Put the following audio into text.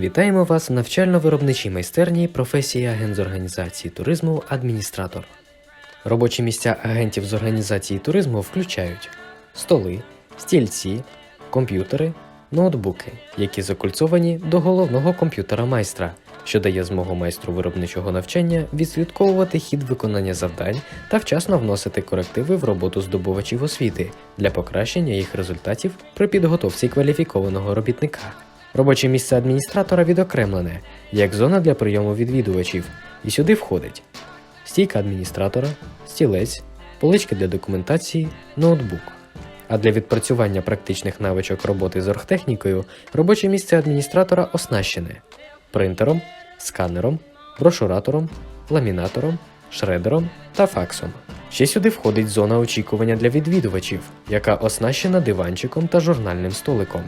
Вітаємо вас в навчально-виробничій майстерні професії агент з організації туризму адміністратор. Робочі місця агентів з організації туризму включають столи, стільці, комп'ютери, ноутбуки, які закульцовані до головного комп'ютера майстра що дає змогу майстру виробничого навчання відслідковувати хід виконання завдань та вчасно вносити корективи в роботу здобувачів освіти для покращення їх результатів при підготовці кваліфікованого робітника. Робоче місце адміністратора відокремлене як зона для прийому відвідувачів, і сюди входить стійка адміністратора, стілець, полички для документації, ноутбук. А для відпрацювання практичних навичок роботи з оргтехнікою робоче місце адміністратора оснащене принтером, сканером, брошуратором, ламінатором, шредером та факсом. Ще сюди входить зона очікування для відвідувачів, яка оснащена диванчиком та журнальним столиком.